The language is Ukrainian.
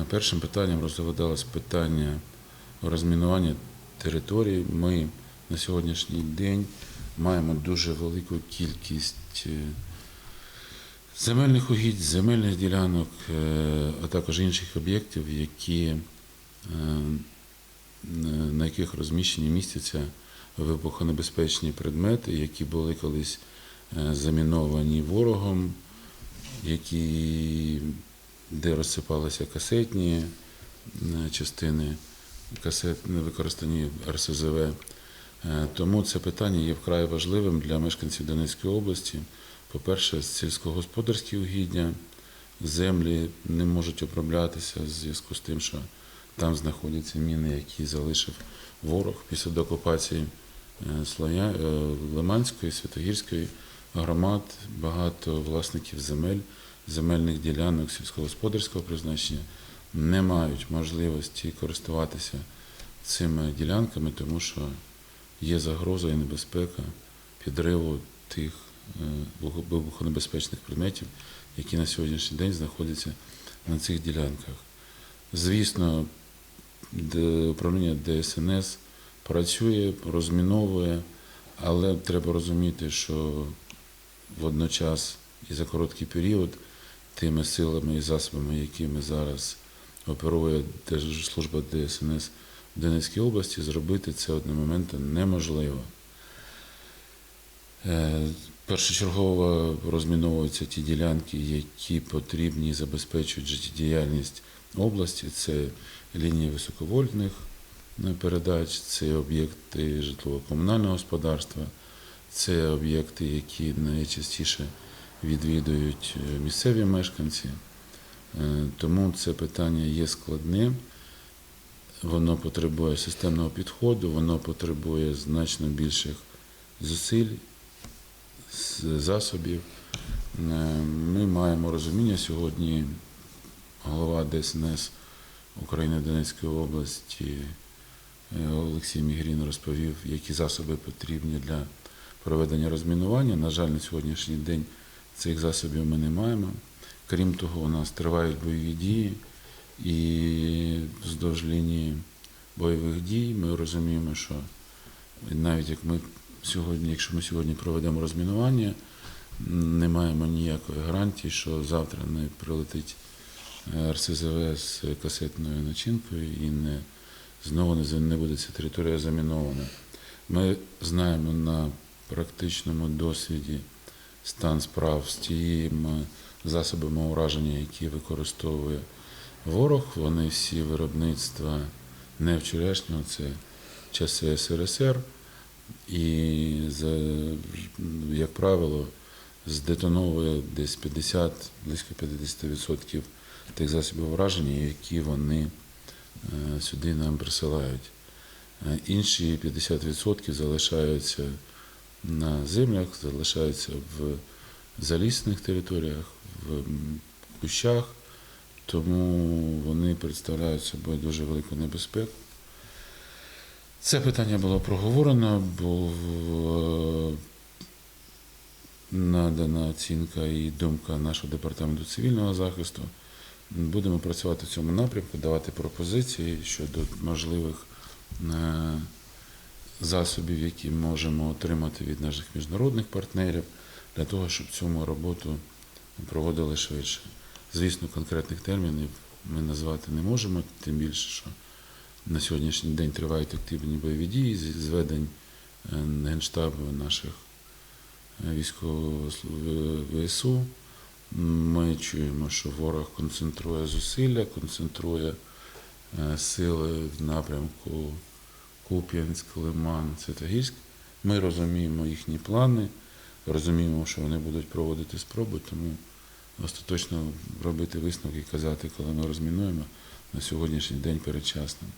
Е, Першим питанням розглядалось питання розмінування територій. Ми на сьогоднішній день маємо дуже велику кількість е, земельних угідь, земельних ділянок, е, а також інших об'єктів, які, на яких розміщені містяться вибухонебезпечні предмети, які були колись заміновані ворогом, які, де розсипалися касетні е, частини, касет, використані РСЗВ. Е, Тому це питання є вкрай важливим для мешканців Донецької області. По-перше, сільськогосподарські угіддя, землі не можуть оброблятися в зв'язку з тим, що там знаходяться міни, які залишив ворог після деокупації е, Лиманської, Святогірської громад, багато власників земель, земельних ділянок сільськогосподарського призначення не мають можливості користуватися цими ділянками, тому що є загроза і небезпека підриву тих е, вибухонебезпечних предметів, які на сьогоднішній день знаходяться на цих ділянках. Звісно, управління ДСНС працює, розміновує, але треба розуміти, що водночас і за короткий період тими силами і засобами, якими зараз оперує Держслужба ДСНС в Донецькій області, зробити це одномоментно неможливо. Е, Першочергово розміновуються ті ділянки, які потрібні забезпечують життєдіяльність області. Це лінії високовольтних е, передач, це об'єкти житлово-комунального господарства, це об'єкти, які найчастіше відвідують е, місцеві мешканці. Е, Тому це питання є складним. Воно потребує системного підходу, воно потребує значно більших зусиль, засобів. Е, Ми маємо розуміння сьогодні. Голова ДСНС України Донецької області Олексій Мігрін розповів, які засоби потрібні для проведення розмінування. На жаль, на сьогоднішній день цих засобів ми не маємо. Крім того, у нас тривають бойові дії, і вздовж лінії бойових дій ми розуміємо, що навіть як ми сьогодні, якщо ми сьогодні проведемо розмінування, не маємо ніякої гарантії, що завтра не прилетить е, РСЗВ з касетною начинкою і не знову не, буде ця територія замінована. Ми знаємо на практичному досвіді стан справ з тими засобами ураження, які використовує ворог. Вони всі виробництва не вчорашнього, це часи СРСР. І, як правило, здетоновує десь 50, близько 50% тих засобів враження, які вони е, сюди нам присилають. Е, Інші 50% залишаються на землях, залишаються в залісних територіях, в кущах, тому вони представляють собою дуже велику небезпеку. Це питання було проговорено, був е, надана оцінка і думка нашого департаменту цивільного захисту. Будемо працювати в цьому напрямку, давати пропозиції щодо можливих е, засобів, які можемо отримати від наших міжнародних партнерів, для того, щоб цю роботу проводили швидше. Звісно, конкретних термінів ми назвати не можемо, тим більше, що на сьогоднішній день тривають активні бойові дії зведень е, генштабу наших е, військових ВСУ. Ми чуємо, що ворог концентрує зусилля, концентрує е, сили в напрямку Куп'янськ, Лиман, Святогірськ. Ми розуміємо їхні плани, розуміємо, що вони будуть проводити спроби, тому остаточно робити висновки і казати, коли ми розмінуємо, на сьогоднішній день передчасно.